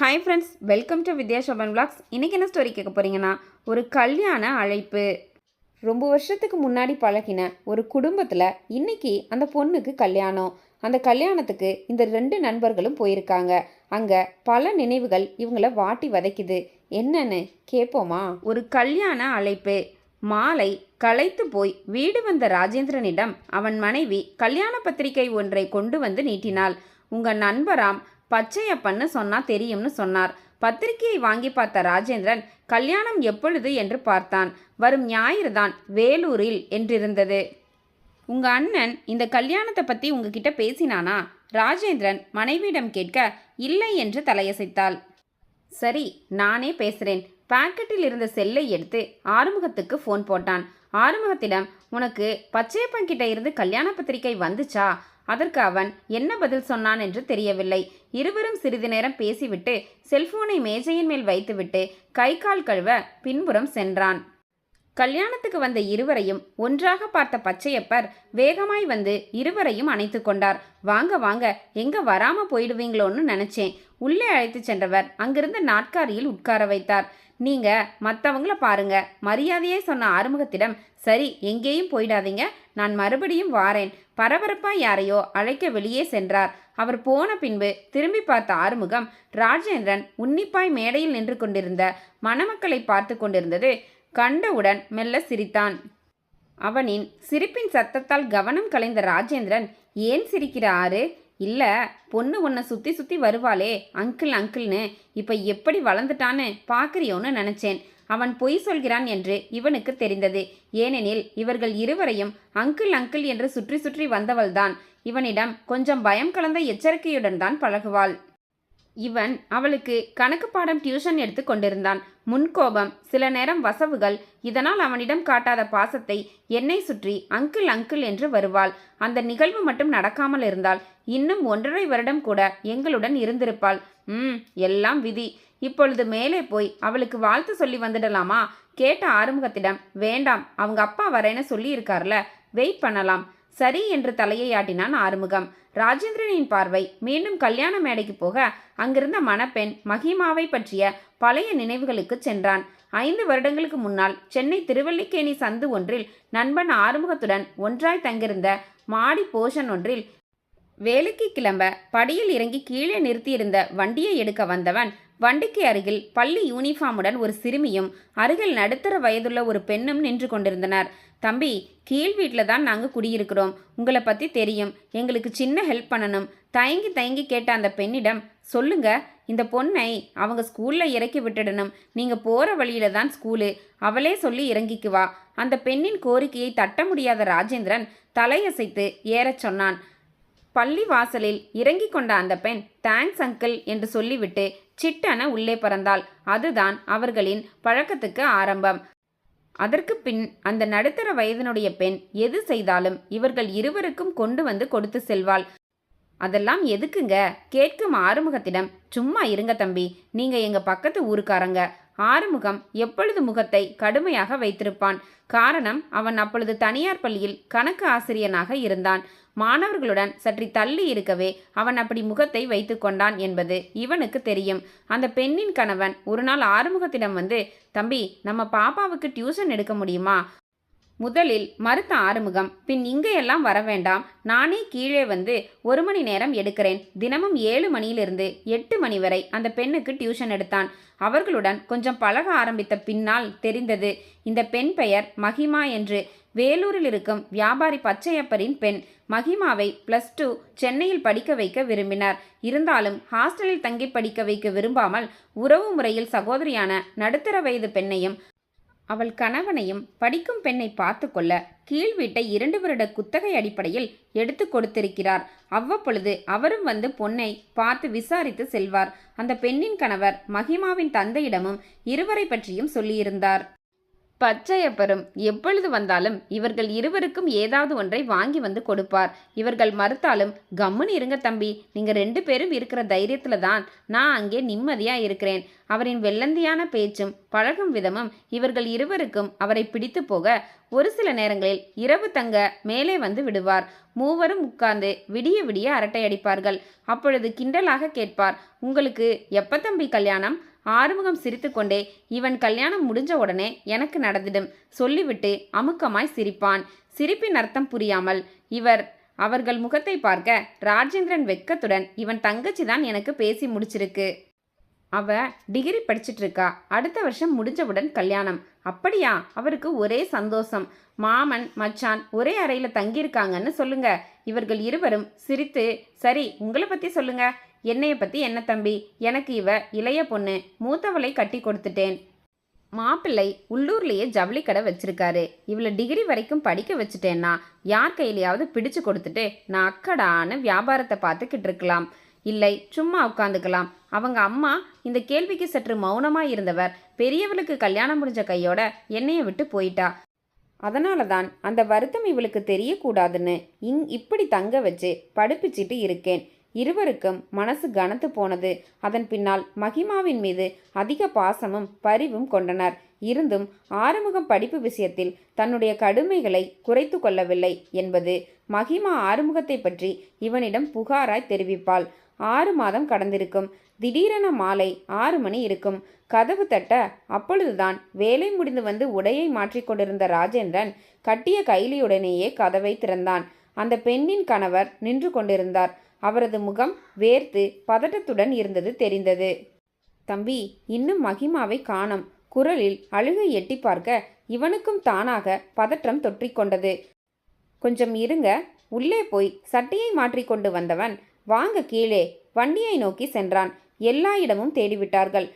Hi friends welcome to Vidya Shoban vlogs இன்றைக்கி என்ன story கேட்க போகிறீங்கன்னா ஒரு கல்யாண அழைப்பு. ரொம்ப வருஷத்துக்கு முன்னாடி பழகின ஒரு குடும்பத்தில் இன்னைக்கு அந்த பொண்ணுக்கு கல்யாணம். அந்த கல்யாணத்துக்கு இந்த ரெண்டு நண்பர்களும் போயிருக்காங்க. அங்கே பல நினைவுகள் இவங்களை வாட்டி வதைக்குது. என்னன்னு கேட்போமா ஒரு கல்யாண அழைப்பு. மாலை களைத்து போய் வீடு வந்த ராஜேந்திரனிடம் அவன் மனைவி கல்யாண பத்திரிகை ஒன்றை கொண்டு வந்து நீட்டினாள். உங்கள் நண்பராம் பச்சையப்பன்னு சொன்னால் தெரியும்னு சொன்னார். பத்திரிகையை வாங்கி பார்த்த ராஜேந்திரன் கல்யாணம் எப்பொழுது? என்று பார்த்தான். வரும் ஞாயிறுதான் வேலூரில் என்றிருந்தது. உங்க அண்ணன் இந்த கல்யாணத்தை பற்றி உங்ககிட்ட பேசினானா? ராஜேந்திரன் மனைவியிடம் கேட்க இல்லை என்று தலையசைத்தாள். சரி நானே பேசுகிறேன் பாக்கெட்டில் இருந்த செல்லை எடுத்து ஆறுமுகத்துக்கு ஃபோன் போட்டான். ஆறுமுகத்திடம் உனக்கு பச்சையப்பன் கிட்ட இருந்து கல்யாண பத்திரிகை வந்துச்சா? அதற்கு அவன் என்ன பதில் சொன்னான் என்று தெரியவில்லை. இருவரும் சிறிது நேரம் பேசிவிட்டு செல்போனை மேஜையின் மேல் வைத்துவிட்டு கை கால் கழுவ பின்புறம் சென்றான். கல்யாணத்துக்கு வந்த இருவரையும் ஒன்றாக பார்த்த பச்சையப்பர் வேகமாய் வந்து இருவரையும் அணைத்து கொண்டார். வாங்க வாங்க எங்க வராம போயிடுவீங்களோன்னு நினைச்சேன். உள்ளே அழைத்து சென்றவர் அங்கிருந்த நாட்காரியில் உட்கார வைத்தார். நீங்க மற்றவங்கள பாருங்க. மரியாதையே சொன்ன ஆறுமுகத்திடம் சரி எங்கேயும் போயிடாதீங்க. நான் மறுபடியும் வாரேன். பரபரப்பா யாரையோ அழைக்க வெளியே சென்றார். அவர் போன பின்பு திரும்பி பார்த்த ஆறுமுகம் ராஜேந்திரன் உன்னிப்பாய் மேடையில் நின்று கொண்டிருந்த மணமக்களை பார்த்து கொண்டிருந்தது கண்டவுடன் மெல்ல சிரித்தான். அவனின் சிரிப்பின் சத்தத்தால் கவனம் கலைந்த ராஜேந்திரன் ஏன் சிரிக்கிறாரு? இல்லை பொண்ணு உன்னை சுற்றி சுற்றி வருவாளே அங்கிள் அங்கிள்னு. இப்போ எப்படி வளர்ந்துட்டான்னு பார்க்குறியோன்னு நினச்சேன். அவன் பொய் சொல்கிறான் என்று இவனுக்கு தெரிந்தது. ஏனெனில் இவர்கள் இருவரையும் அங்கிள் அங்கிள் என்று சுற்றி சுற்றி வந்தவள்தான். இவனிடம் கொஞ்சம் பயம் கலந்த எச்சரிக்கையுடன் தான் பழகுவாள். இவன் அவளுக்கு கணக்கு பாடம் டியூஷன் எடுத்து கொண்டிருந்தான். முன்கோபம் சில நேரம் வசவுகள் இதனால் அவனிடம் காட்டாத பாசத்தை என்னை சுற்றி அங்கிள் அங்கிள் என்று வருவாள். அந்த நிகழ்வு மட்டும் நடக்காமல் இருந்தால் இன்னும் ஒன்றரை வருடம் கூட எங்களுடன் இருந்திருப்பாள். ம் எல்லாம் விதி. இப்பொழுது மேலே போய் அவளுக்கு வாழ்த்து சொல்லி வந்துடலாமா? கேட்ட ஆறுமுகத்திடம் வேண்டாம் அவங்க அப்பா வரேன்னு சொல்லியிருக்கார்ல வெயிட் பண்ணலாம். சரி என்று தலையை ஆட்டினான் ஆறுமுகம். ராஜேந்திரனின் பார்வை மீண்டும் கல்யாண மேடைக்கு போக அங்கிருந்த மணப்பெண் மகிமாவை பற்றிய பழைய நினைவுகளுக்கு சென்றான். ஐந்து வருடங்களுக்கு முன்னால் சென்னை திருவல்லிக்கேணி சந்து ஒன்றில் நண்பன் ஆறுமுகத்துடன் ஒன்றாய் தங்கியிருந்த மாடி போஷன் ஒன்றில் வேலைக்கு கிளம்ப படியில் இறங்கி கீழே நிறுத்தியிருந்த வண்டியை எடுக்க வந்தவன் வண்டிக்கு அருகில் பள்ளி யூனிஃபார்முடன் ஒரு சிறுமியும் அருகில் நடுத்தர வயதுள்ள ஒரு பெண்ணும் நின்று கொண்டிருந்தனர். தம்பி கீழ் வீட்டில் தான் நாங்கள் குடியிருக்கிறோம். உங்களை பற்றி தெரியும். எங்களுக்கு சின்ன ஹெல்ப் பண்ணணும். தயங்கி தயங்கி கேட்ட அந்த பெண்ணிடம் சொல்லுங்க இந்த பொண்ணை அவங்க ஸ்கூலில் இறக்கி விட்டுடணும். நீங்கள் போகிற வழியில தான் ஸ்கூலு அவளே சொல்லி இறங்கிக்குவா அந்த பெண்ணின் கோரிக்கையை தட்ட முடியாத ராஜேந்திரன் தலையசைத்து ஏறச் சொன்னான். பள்ளி வாசலில் இறங்கி கொண்ட அந்த பெண் தேங்க்ஸ் அங்கிள் என்று சொல்லிவிட்டு சிட்டென உள்ளே பறந்தாள். அதுதான் அவர்களின் பழக்கத்துக்கு ஆரம்பம். அதற்கு பின் அந்த நடுத்தர வயதினுடைய பெண் எது செய்தாலும் இவர்கள் இருவருக்கும் கொண்டு வந்து கொடுத்து செல்வாள். அதெல்லாம் எதுக்குங்க? கேட்கும் ஆறுமுகத்திடம். சும்மா இருங்க தம்பி. நீங்க எங்க பக்கத்து ஊருக்காரங்க. ஆறுமுகம் எப்பொழுது முகத்தை கடுமையாக வைத்திருப்பான்? காரணம் அவன் அப்பொழுது தனியார் பள்ளியில் கணக்கு ஆசிரியனாக இருந்தான். மாணவர்களுடன் சற்று தள்ளி இருக்கவே அவன் அப்படி முகத்தை வைத்து கொண்டான் என்பது இவனுக்கு தெரியும். அந்த பெண்ணின் கணவன் ஒரு நாள் ஆறுமுகத்திடம் வந்து தம்பி நம்ம பாப்பாவுக்கு டியூஷன் எடுக்க முடியுமா? முதலில் மறுத்த ஆறுமுகம். பின் இங்கேயெல்லாம் வர வேண்டாம். நானே கீழே வந்து ஒரு மணி நேரம் எடுக்கிறேன். தினமும் ஏழு மணியிலிருந்து எட்டு மணி வரை அந்த பெண்ணுக்கு டியூஷன் எடுத்தான். அவர்களுடன் கொஞ்சம் பழக ஆரம்பித்த பின்னால் தெரிந்தது இந்த பெண் பெயர் மகிமா என்று. வேலூரில் இருக்கும் வியாபாரி பச்சையப்பரின் பெண் மகிமாவை பிளஸ் டூ சென்னையில் படிக்க வைக்க விரும்பினார். இருந்தாலும் ஹாஸ்டலில் தங்கி படிக்க வைக்க விரும்பாமல் உறவு முறையில் சகோதரியான நடுத்தர வயது பெண்ணையும் அவள் கணவனையும் படிக்கும் பெண்ணை பார்த்து கொள்ள கீழ் வீட்டை இரண்டு வருட குத்தகை அடிப்படையில் எடுத்து கொடுத்திருக்கிறார். அவ்வப்பொழுது அவரும் வந்து பொண்ணை பார்த்து விசாரித்து செல்வார். அந்த பெண்ணின் கணவர் மகிமாவின் தந்தையிடமும் இருவரை பற்றியும் சொல்லியிருந்தார். பச்சையப்பரும் எப்பொழுது வந்தாலும் இவர்கள் இருவருக்கும் ஏதாவது ஒன்றை வாங்கி வந்து கொடுப்பார். இவர்கள் மறுத்தாலும் கம்முன்னு இருங்க தம்பி நீங்கள் ரெண்டு பேரும் இருக்கிற தைரியத்தில் தான் நான் அங்கே நிம்மதியாக இருக்கிறேன். அவரின் வெள்ளந்தியான பேச்சும் பழகும் விதமும் இவர்கள் இருவருக்கும் அவரை பிடித்து போக ஒரு சில நேரங்களில் இரவு தங்க மேலே வந்து விடுவார். மூவரும் உட்கார்ந்து விடிய விடிய அரட்டை அடிப்பார்கள். அப்பொழுது கிண்டலாக கேட்பார் உங்களுக்கு எப்ப தம்பி கல்யாணம்? ஆறுமுகம் சிரித்துக்கொண்டே இவன் கல்யாணம் முடிஞ்ச உடனே எனக்கு நடந்திடும். சொல்லிவிட்டு அமுக்கமாய் சிரிப்பான். சிரிப்பின் அர்த்தம் புரியாமல் இவர் அவர்கள் முகத்தை பார்க்க ராஜேந்திரன் வெட்கத்துடன் இவன் தங்கச்சி தான் எனக்கு பேசி முடிச்சிருக்கு. அவ டிகிரி படிச்சிட்டு இருக்கா அடுத்த வருஷம் முடிஞ்சவுடன் கல்யாணம். அப்படியா? அவருக்கு ஒரே சந்தோஷம். மாமன் மச்சான் ஒரே அறையில் தங்கியிருக்காங்கன்னு சொல்லுங்க. இவர்கள் இருவரும் சிரித்து சரி உங்களை பற்றி சொல்லுங்க. என்னைய பற்றி என்ன தம்பி? எனக்கு இவ இளைய பொண்ணு மூத்தவளை கட்டி கொடுத்துட்டேன். மாப்பிள்ளை உள்ளூர்லேயே ஜவுளி கடை வச்சிருக்காரு. இவளை டிகிரி வரைக்கும் படிக்க வச்சுட்டேன்னா யார் கையிலையாவது பிடிச்சு கொடுத்துட்டு நான் அக்கடான வியாபாரத்தை பார்த்துக்கிட்டு இருக்கலாம். இல்லை சும்மா உட்காந்துக்கலாம். அவங்க அம்மா இந்த கேள்விக்கு சற்று மௌனமாக இருந்தவர் பெரியவளுக்கு கல்யாணம் முடிஞ்ச கையோட என்னைய விட்டு போயிட்டா. அதனால தான் அந்த வருத்தம் இவளுக்கு தெரியக்கூடாதுன்னு இங் இப்படி தங்க வச்சு படிப்பிச்சிட்டு இருக்கேன். இருவருக்கும் மனசு கனத்து போனது. அதன் பின்னால் மகிமாவின் மீது அதிக பாசமும் பரிவும் கொண்டனர். இருந்தும் ஆறுமுகம் படிப்பு விஷயத்தில் தன்னுடைய கடுமைகளை குறைத்து கொள்ளவில்லை என்பது மகிமா ஆறுமுகத்தை பற்றி இவனிடம் புகாராய் தெரிவிப்பாள். ஆறு மாதம் கடந்திருக்கும். திடீரென மாலை ஆறு மணி இருக்கும். கதவு தட்ட அப்பொழுதுதான் வேலை முடிந்து வந்து உடையை மாற்றிக்கொண்டிருந்த ராஜேந்திரன் கட்டிய கைலியுடனேயே கதவை திறந்தான். அந்த பெண்ணின் கணவர் நின்று கொண்டிருந்தார். அவரது முகம் வேர்த்து பதட்டத்துடன் இருந்தது தெரிந்தது. தம்பி இன்னும் மகிமாவை காணோம். குரலில் அழுகை எட்டி பார்க்க இவனுக்கும் தானாக பதற்றம் தொற்றிக்கொண்டது கொஞ்சம் இருங்க. உள்ளே போய் சட்டையை மாற்றிக்கொண்டு வந்தவன் வாங்க கீழே. வண்டியை நோக்கி சென்றான். எல்லா இடமும் தேடிவிட்டார்கள்.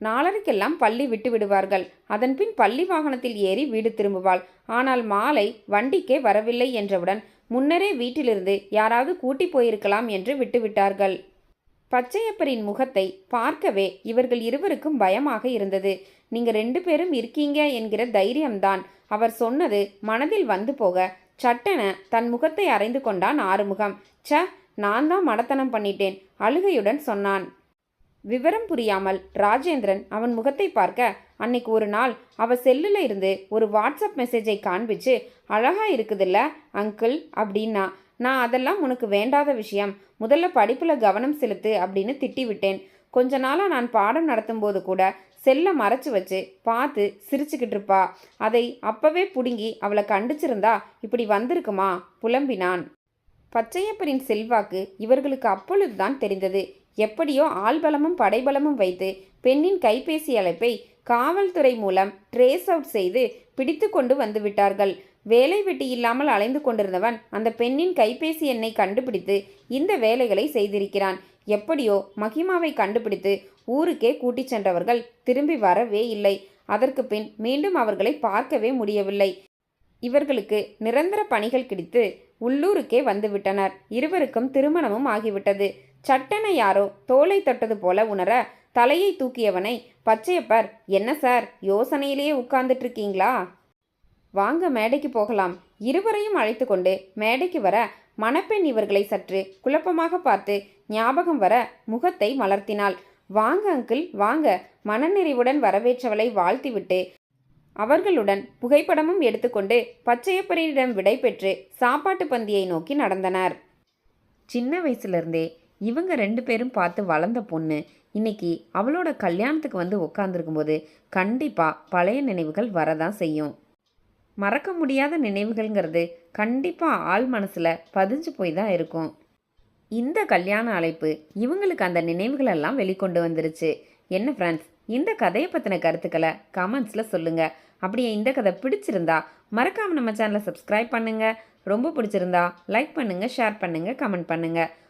நாளரைக்கெல்லாம் பள்ளி விட்டு விடுவார்கள். அதன்பின் பள்ளி வாகனத்தில் ஏறி வீடு திரும்புவாள். ஆனால் மாலை வண்டிக்கே வரவில்லை என்றவுடன் முன்னரே வீட்டிலிருந்து யாராவது கூட்டி போயிருக்கலாம் என்று விட்டுவிட்டார்கள். பச்சையப்பரின் முகத்தை பார்க்கவே இவர்கள் இருவருக்கும் பயமாக இருந்தது. நீங்க ரெண்டு பேரும் இருக்கீங்க என்கிற தைரியம்தான். அவர் சொன்னது மனதில் வந்து போக சட்டென தன் முகத்தை அறைந்து கொண்டான் ஆறுமுகம். ச்ச நான் தான் மடத்தனம் பண்ணிட்டேன் அழுகையுடன் சொன்னான். விவரம் புரியாமல் ராஜேந்திரன் அவன் முகத்தை பார்க்க அன்னைக்கு ஒரு நாள் அவ செல்லில் இருந்து ஒரு வாட்ஸ்அப் மெசேஜை காண்பிச்சு அழகாக இருக்குதுல்ல அங்கிள் அப்படின்னா நான் அதெல்லாம் உனக்கு வேண்டாத விஷயம். முதல்ல படிப்பில் கவனம் செலுத்து அப்படின்னு திட்டி விட்டேன் கொஞ்ச நாளாக நான் பாடம் நடத்தும்போது கூட செல்லை மறைச்சு வச்சு பார்த்து சிரிச்சுக்கிட்டு இருப்பா. அதை அப்பவே பிடுங்கி அவளை கண்டிச்சிருந்தா இப்படி வந்திருக்குமா? புலம்பினான். பச்சையப்பரின் செல்வாக்கு இவர்களுக்கு அப்பொழுதுதான் தெரிந்தது. எப்படியோ ஆள்பலமும் படைபலமும் வைத்து பெண்ணின் கைபேசி அழைப்பை காவல்துறை மூலம் ட்ரேஸ் அவுட் செய்து பிடித்து கொண்டு வந்து விட்டார்கள். வேலை வெட்டி இல்லாமல் அலைந்து கொண்டிருந்தவன் அந்த பெண்ணின் கைபேசி எண்ணை கண்டுபிடித்து இந்த வேலைகளை செய்திருக்கிறான். எப்படியோ மகிமாவை கண்டுபிடித்து ஊருக்கே கூட்டிச் சென்றவர்கள் திரும்பி வரவே இல்லை. அதற்கு பின் மீண்டும் அவர்களை பார்க்கவே முடியவில்லை. இவர்களுக்கு நிரந்தர பணிகள் கிடைத்து உள்ளூருக்கே வந்துவிட்டனர் இருவருக்கும் திருமணமும் ஆகிவிட்டது. சட்டென யாரோ தோலை தொட்டது போல உணர தலையை தூக்கியவனை பச்சையப்பர் என்ன சார் யோசனையிலேயே உட்கார்ந்துட்டு இருக்கீங்களா வாங்க மேடைக்கு போகலாம். இருவரையும் அழைத்து கொண்டு மேடைக்கு வர மணப்பெண் இவர்களை சற்று குழப்பமாக பார்த்து ஞாபகம் வர முகத்தை மலர்த்தினாள். வாங்க அங்கிள் வாங்க. மனநிறைவுடன் வரவேற்றவளை வாழ்த்திவிட்டு அவர்களுடன் புகைப்படமும் எடுத்துக்கொண்டு பச்சையப்பரிடம் விடை பெற்று சாப்பாட்டு பந்தியை நோக்கி நடந்தனர். சின்ன வயசுலேருந்தே இவங்க ரெண்டு பேரும் பார்த்து வளர்ந்த பொண்ணு. இன்னைக்கு அவளோட கல்யாணத்துக்கு வந்து உட்காந்துருக்கும்போது கண்டிப்பாக பழைய நினைவுகள் வரதான் செய்யும். மறக்க முடியாத நினைவுகள்ங்கிறது கண்டிப்பாக ஆள் மனசில் பதிஞ்சு போய் தான் இருக்கும். இந்த கல்யாண அழைப்பு இவங்களுக்கு அந்த நினைவுகளெல்லாம் வெளிக்கொண்டு வந்துருச்சு. என்ன ஃப்ரெண்ட்ஸ் இந்த கதையை பற்றின கருத்துக்களை கமெண்ட்ஸில் சொல்லுங்கள் அப்படியே இந்த கதை பிடிச்சிருந்தா மறக்காமல் நம்ம சேனலை சப்ஸ்கிரைப் பண்ணுங்கள் ரொம்ப பிடிச்சிருந்தா லைக் பண்ணுங்கள் ஷேர் பண்ணுங்கள் கமெண்ட் பண்ணுங்கள்